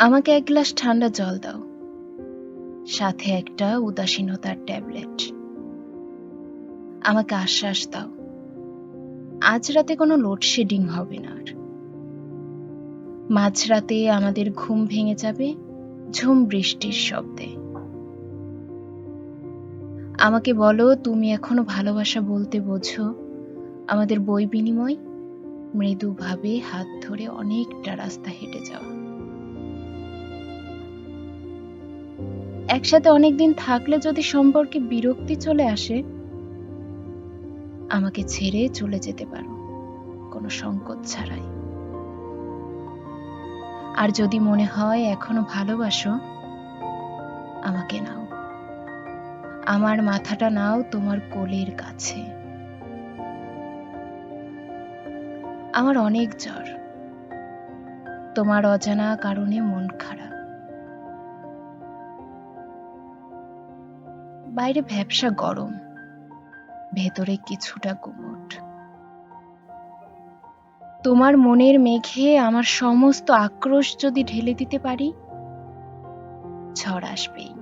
আমাকে এক গ্লাস ঠান্ডা জল দাও। সাথে একটা উদাসীনতার ট্যাবলেট। আমাকে আশ্বাস দাও। আজ রাতে কোনো লোডশেডিং হবে না আর। মাঝরাতে আমাদের ঘুম ভেঙে যাবে ঝুম বৃষ্টির শব্দে। আমাকে বলো, তুমি এখনও ভালোবাসা বলতে বোঝো? আমাদের বই বিনিময় মৃদুভাবে হাত ধরে অনেকটা রাস্তা হেঁটে যাওয়া। একসাথে অনেকদিন থাকলে যদি সম্পর্কে বিরক্তি চলে আসে, আমাকে ছেড়ে চলে যেতে পারো, কোনো সংকোচ ছাড়াই। আর যদি মনে হয় এখনও ভালোবাসো, আমাকে নাও। আমার মাথাটা নাও তোমার কোলের কাছে। আমার অনেক জ্বর। তোমার অজানা কারণে মন খারাপ। বাইরে ভ্যাবসা গরম। ভেতরে কিছুটা গুমট। তোমার মনের মেঘে আমার সমস্ত আক্রোশ যদি ঢেলে দিতে পারি, ঝড় আসবেই।